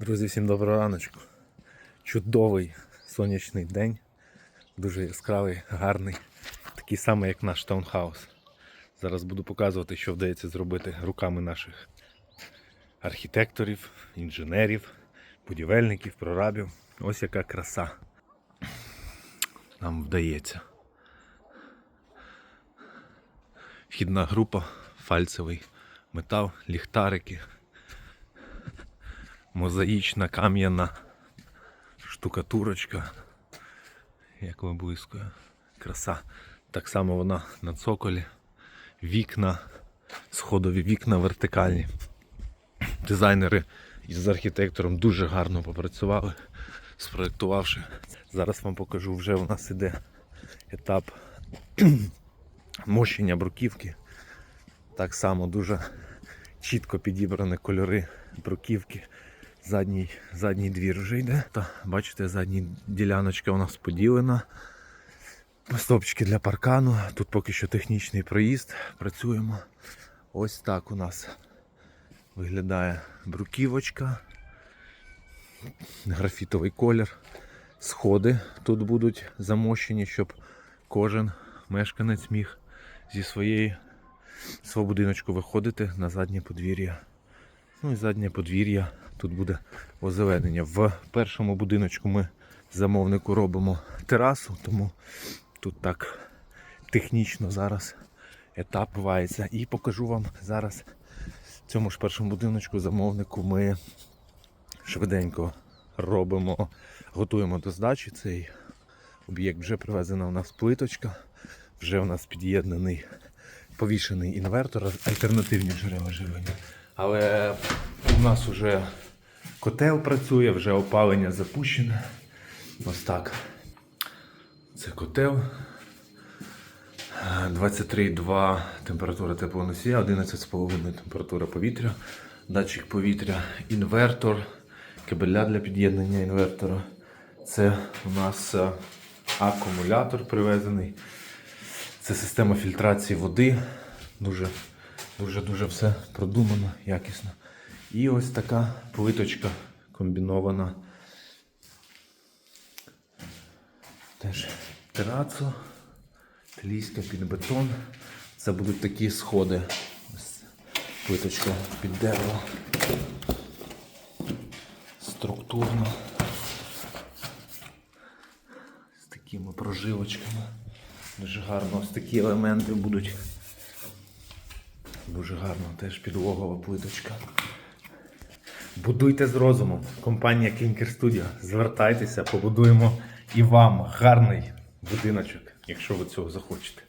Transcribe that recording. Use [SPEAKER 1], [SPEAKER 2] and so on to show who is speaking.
[SPEAKER 1] Друзі, всім доброго раночку. Чудовий сонячний день, дуже яскравий, гарний, такий самий, як наш таунхаус. Зараз буду показувати, що вдається зробити руками наших архітекторів, інженерів, будівельників, прорабів. Ось яка краса нам вдається. Вхідна група, фальцевий метал, ліхтарики мозаїчна кам'яна штукатурочка, як виблискує. Краса. Так само вона на цоколі, вікна, сходові вікна вертикальні. Дизайнери із архітектором дуже гарно попрацювали, спроектувавши. Зараз вам покажу, вже у нас іде етап мощення бруківки. Так само дуже чітко підібрані кольори бруківки. Задній, задній двір вже йде. Та, бачите, задня діляночка у нас поділена. Стопчики для паркану. Тут поки що технічний проїзд. Працюємо. Ось так у нас виглядає бруківочка. Графітовий колір. Сходи тут будуть замощені, щоб кожен мешканець міг зі своєї свого будиночку виходити на заднє подвір'я. Ну і заднє подвір'я. Тут буде озеленення. В першому будиночку ми замовнику робимо терасу, тому тут так технічно зараз етап відбувається. І покажу вам зараз в цьому ж першому будиночку замовнику ми швиденько робимо, готуємо до здачі цей об'єкт. Вже привезена у нас плиточка, вже у нас під'єднаний повішений інвертор, альтернативні джерела живлення. Але у нас вже котел працює, вже опалення запущене. Ось так. Це котел. Е, 23,2 температура теплоносія, 11,5 температура повітря, датчик повітря, інвертор, кабеля для під'єднання інвертора. Це у нас е, акумулятор привезений. Це система фільтрації води. Дуже, дуже, дуже все продумано, якісно. І ось така плиточка комбінована. Теж терацо, італійська під бетон. Це будуть такі сходи. Ось плиточка під дерево. Структурно. З такими прожилочками. Дуже гарно. Ось такі елементи будуть. Дуже гарно теж підлогова плиточка. Будуйте з розумом. Компанія Clinker Studio. Звертайтеся, побудуємо і вам гарний будиночок, якщо ви цього захочете.